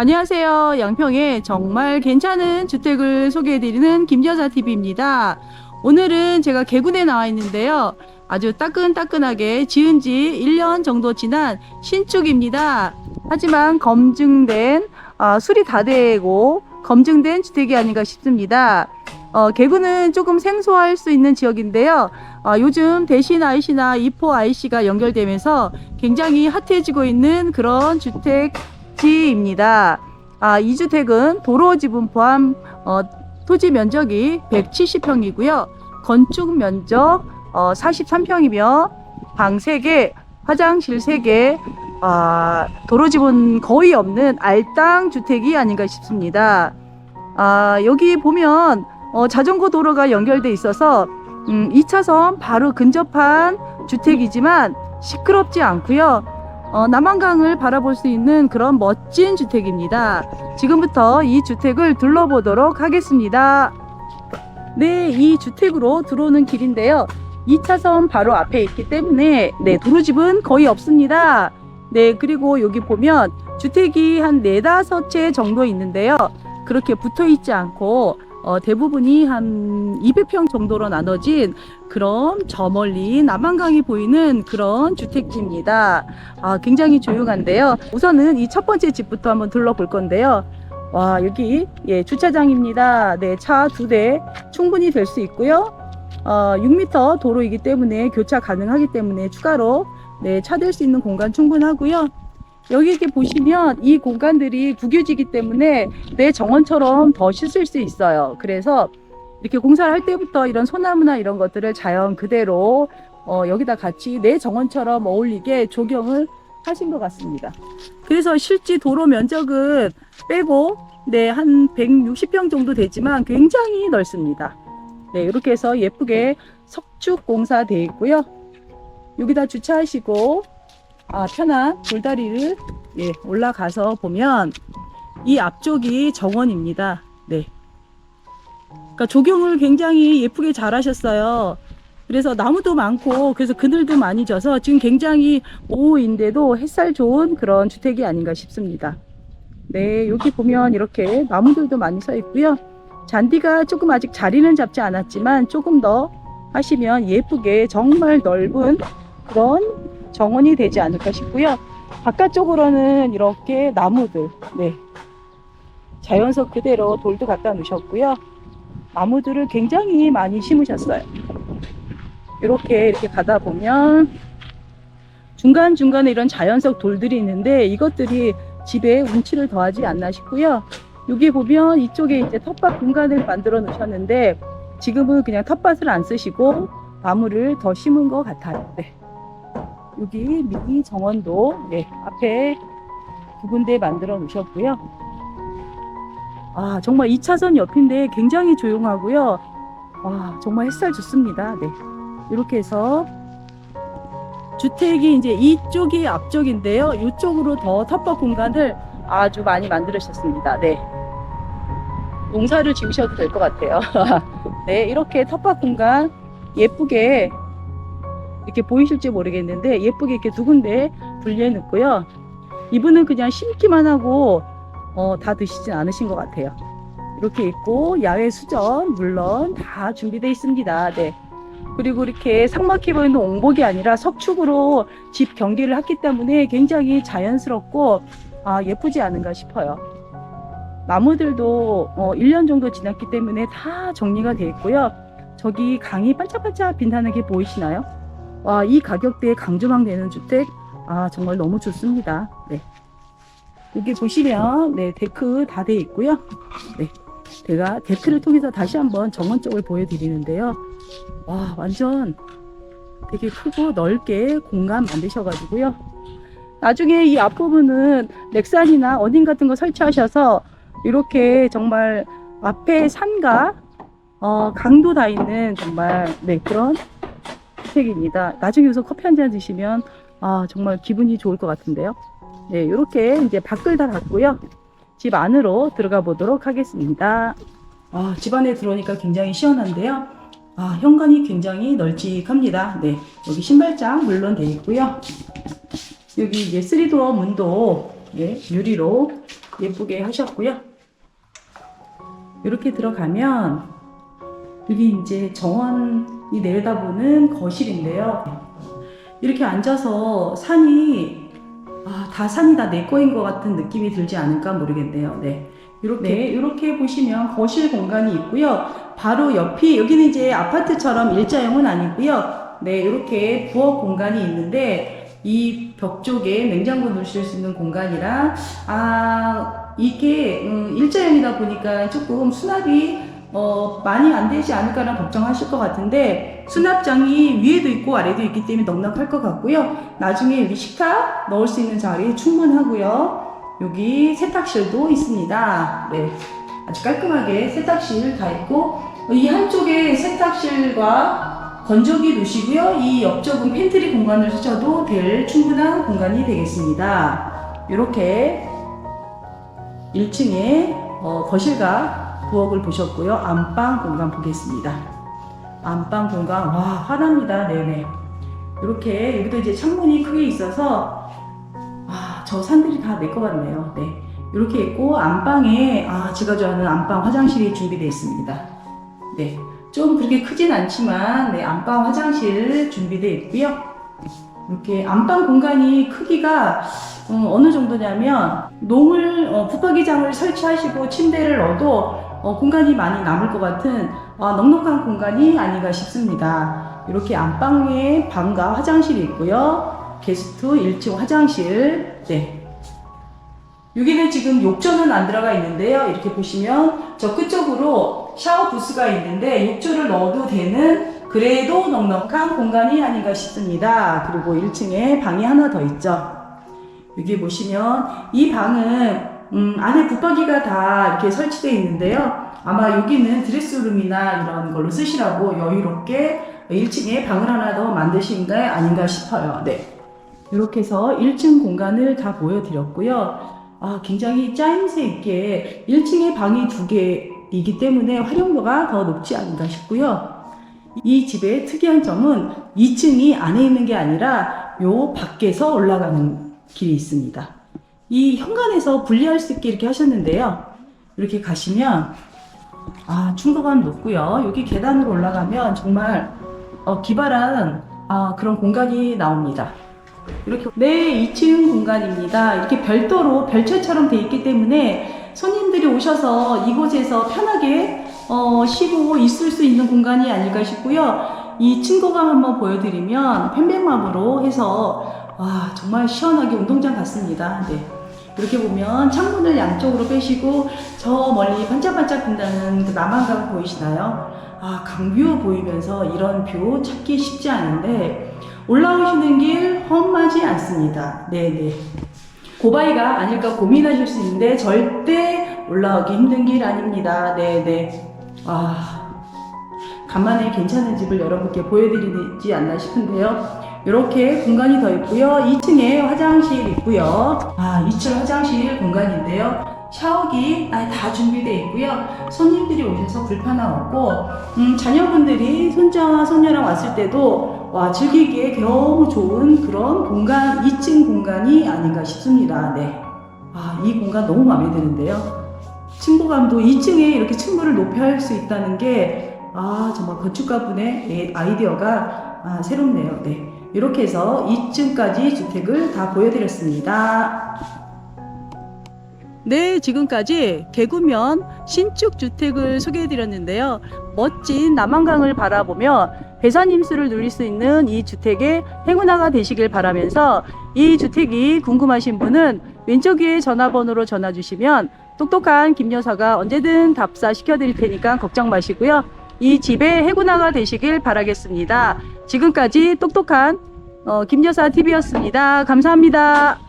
안녕하세요. 양평에 정말 괜찮은 주택을 소개해드리는 김여사TV입니다. 오늘은 제가 개군에 나와 있는데요. 아주 따끈따끈하게 지은 지 1년 정도 지난 신축입니다. 하지만 검증된, 아, 수리 다 되고 검증된 주택이 아닌가 싶습니다. 어, 개군은 조금 생소할 수 있는 지역인데요. 아, 요즘 대신 IC나 이포 IC가 연결되면서 굉장히 핫해지고 있는 그런 주택 지입니다. 아, 이 주택은 도로 지분 포함 어, 토지 면적이 170평이고요. 건축 면적 어, 43평이며 방 3개, 화장실 3개, 아, 도로 지분 거의 없는 알땅 주택이 아닌가 싶습니다. 아, 여기 보면 어, 자전거 도로가 연결돼 있어서 음, 2차선 바로 근접한 주택이지만 시끄럽지 않고요. 어, 남한강을 바라볼 수 있는 그런 멋진 주택입니다. 지금부터 이 주택을 둘러보도록 하겠습니다. 네, 이 주택으로 들어오는 길인데요. 2차선 바로 앞에 있기 때문에 네, 도로집은 거의 없습니다. 네, 그리고 여기 보면 주택이 한 4, 5채 정도 있는데요. 그렇게 붙어 있지 않고 어, 대부분이 한 200평 정도로 나눠진 그런 저 멀리 남한강이 보이는 그런 주택지입니다. 아, 굉장히 조용한데요. 우선은 이 첫 번째 집부터 한번 둘러볼 건데요. 와, 여기 예, 주차장입니다. 네, 차 두 대 충분히 될 수 있고요. 어, 6m 도로이기 때문에 교차 가능하기 때문에 추가로 네, 차 댈 수 있는 공간 충분하고요. 여기 이렇게 보시면 이 공간들이 국유지기 때문에 내 정원처럼 더 씻을 수 있어요. 그래서 이렇게 공사를 할 때부터 이런 소나무나 이런 것들을 자연 그대로 어, 여기다 같이 내 정원처럼 어울리게 조경을 하신 것 같습니다. 그래서 실제 도로 면적은 빼고 네, 한 160평 정도 되지만 굉장히 넓습니다. 네, 이렇게 해서 예쁘게 석축 공사되어 있고요. 여기다 주차하시고 아, 편한 돌다리를 예, 올라가서 보면 이 앞쪽이 정원입니다. 네. 그러니까 조경을 굉장히 예쁘게 잘 하셨어요. 그래서 나무도 많고 그래서 그늘도 많이 져서 지금 굉장히 오후인데도 햇살 좋은 그런 주택이 아닌가 싶습니다. 네, 여기 보면 이렇게 나무들도 많이 서 있고요. 잔디가 조금 아직 자리는 잡지 않았지만 조금 더 하시면 예쁘게 정말 넓은 그런 정원이 되지 않을까 싶고요. 바깥쪽으로는 이렇게 나무들, 네. 자연석 그대로 돌도 갖다 놓으셨고요. 나무들을 굉장히 많이 심으셨어요. 이렇게 이렇게 가다 보면 중간중간에 이런 자연석 돌들이 있는데 이것들이 집에 운치를 더하지 않나 싶고요. 여기 보면 이쪽에 이제 텃밭 공간을 만들어 놓으셨는데 지금은 그냥 텃밭을 안 쓰시고 나무를 더 심은 것 같아요. 네. 여기 미니 정원도 네, 앞에 두 군데 만들어 놓으셨고요. 아, 정말 2차선 옆인데 굉장히 조용하고요. 와, 정말 햇살 좋습니다. 네. 이렇게 해서 주택이 이제 이쪽이 앞쪽인데요. 이쪽으로 더 텃밭 공간을 아주 많이 만들으셨습니다. 네. 농사를 지으셔도 될 것 같아요. 네, 이렇게 텃밭 공간 예쁘게 이렇게 보이실지 모르겠는데 예쁘게 이렇게 두 군데 분리해 놓고요. 이분은 그냥 심기만 하고 어, 다 드시진 않으신 것 같아요. 이렇게 있고 야외 수전 물론 다 준비되어 있습니다. 네. 그리고 이렇게 삭막해 보이는 옹복이 아니라 석축으로 집 경계를 했기 때문에 굉장히 자연스럽고 아, 예쁘지 않은가 싶어요. 나무들도 어, 1년 정도 지났기 때문에 다 정리가 되어 있고요. 저기 강이 반짝반짝 빛나는 게 보이시나요? 와, 이 가격대에 강조망 되는 주택, 아, 정말 너무 좋습니다. 네. 여기 보시면, 네, 데크 다 되어 있고요. 네. 제가 데크를 통해서 다시 한번 정원 쪽을 보여드리는데요. 와, 완전 되게 크고 넓게 공간 만드셔가지고요. 나중에 이 앞부분은 렉산이나 어딘 같은 거 설치하셔서 이렇게 정말 앞에 산과 어, 강도 다 있는 정말 네, 그런 주택입니다. 나중에 여기서 커피 한 잔 드시면 아, 정말 기분이 좋을 것 같은데요. 네, 이렇게 이제 밖을 다 닫고요. 집 안으로 들어가 보도록 하겠습니다. 아, 집 안에 들어오니까 굉장히 시원한데요. 아, 현관이 굉장히 널찍합니다. 네, 여기 신발장 물론 되어 있고요. 여기 이제 3도어 문도 예, 유리로 예쁘게 하셨고요. 이렇게 들어가면 여기 이제 정원이 내려다보는 거실인데요. 이렇게 앉아서 산이 아, 다 산이 다 내 거인 것 같은 느낌이 들지 않을까 모르겠네요. 네. 이렇게 네, 이렇게 보시면 거실 공간이 있고요. 바로 옆이 여기는 이제 아파트처럼 일자형은 아니고요. 네, 이렇게 부엌 공간이 있는데 이 벽 쪽에 냉장고 놓으실 수 있는 공간이랑 아 이게 음, 일자형이다 보니까 조금 수납이 어, 많이 안 되지 않을까라는 걱정하실 것 같은데 수납장이 위에도 있고 아래도 있기 때문에 넉넉할 것 같고요. 나중에 여기 식탁 넣을 수 있는 자리 충분하고요. 여기 세탁실도 있습니다. 네, 아주 깔끔하게 세탁실 다 있고 이 한쪽에 세탁실과 건조기 놓으시고요. 이 옆쪽은 팬트리 공간을 쓰셔도 될 충분한 공간이 되겠습니다. 이렇게 1층에 어, 거실과 부엌을 보셨고요. 안방 공간 보겠습니다. 안방 공간 와 환합니다. 네네. 이렇게 여기도 이제 창문이 크게 있어서 아, 저 산들이 다내것 같네요. 네. 이렇게 있고 안방에 아 제가 좋아하는 안방 화장실이 준비되어 있습니다. 네. 좀 그렇게 크진 않지만 네, 안방 화장실 준비되어 있고요. 이렇게 안방 공간이 크기가 어, 어느 정도냐면 농을 어, 붙박이장을 설치하시고 침대를 넣어도 어, 공간이 많이 남을 것 같은 어, 넉넉한 공간이 아닌가 싶습니다. 이렇게 안방에 방과 화장실이 있고요. 게스트 1층 화장실. 네. 여기는 지금 욕조는 안 들어가 있는데요. 이렇게 보시면 저 끝쪽으로 샤워 부스가 있는데 욕조를 넣어도 되는 그래도 넉넉한 공간이 아닌가 싶습니다. 그리고 1층에 방이 하나 더 있죠. 여기 보시면 이 방은 음, 안에 붙박이가 다 이렇게 설치되어 있는데요. 아마 여기는 드레스룸이나 이런 걸로 쓰시라고 여유롭게 1층에 방을 하나 더 만드신 게 아닌가 싶어요. 네. 이렇게 해서 1층 공간을 다 보여드렸고요. 아, 굉장히 짜임새 있게 1층에 방이 두 개이기 때문에 활용도가 더 높지 않은가 싶고요. 이 집의 특이한 점은 2층이 안에 있는 게 아니라 요 밖에서 올라가는 길이 있습니다. 이 현관에서 분리할 수 있게 이렇게 하셨는데요. 이렇게 가시면 아 충격감 높고요. 여기 계단으로 올라가면 정말 어, 기발한 아, 그런 공간이 나옵니다. 이렇게 네 2층 공간입니다. 이렇게 별도로 별채처럼 돼 있기 때문에 손님들이 오셔서 이곳에서 편하게 어, 쉬고 있을 수 있는 공간이 아닐까 싶고요. 이 층고감 한번 보여드리면 편백맘으로 해서 와 정말 시원하게 운동장 같습니다. 네. 이렇게 보면 창문을 양쪽으로 빼시고 저 멀리 반짝반짝 빛나는 그 남한강 보이시나요? 아 강뷰 보이면서 이런 뷰 찾기 쉽지 않은데 올라오시는 길 험하지 않습니다. 네네. 고바위가 아닐까 고민하실 수 있는데 절대 올라오기 힘든 길 아닙니다. 네네. 아, 간만에 괜찮은 집을 여러분께 보여드리지 않나 싶은데요. 이렇게 공간이 더 있고요. 2층에 화장실 있고요. 아, 2층 화장실 공간인데요. 샤워기 아, 다 준비되어 있고요. 손님들이 오셔서 불편함 없고, 음, 자녀분들이 손자와 손녀랑 왔을 때도 와, 즐기기에 너무 좋은 그런 공간, 2층 공간이 아닌가 싶습니다. 네. 아, 이 공간 너무 마음에 드는데요. 층고감도 2층에 이렇게 층고를 높여 할 수 있다는 게, 아, 정말 건축가분의 아이디어가 아, 새롭네요. 네. 이렇게 해서 2층까지 주택을 다 보여드렸습니다. 네, 지금까지 개구면 신축 주택을 소개해드렸는데요. 멋진 남한강을 바라보며 배산임수를 누릴 수 있는 이 주택의 행운아가 되시길 바라면서 이 주택이 궁금하신 분은 왼쪽 위에 전화번호로 전화 주시면 똑똑한 김 여사가 언제든 답사 시켜드릴 테니까 걱정 마시고요. 이 집의 해군아가 되시길 바라겠습니다. 지금까지 똑똑한 어, 김 여사 TV였습니다. 감사합니다.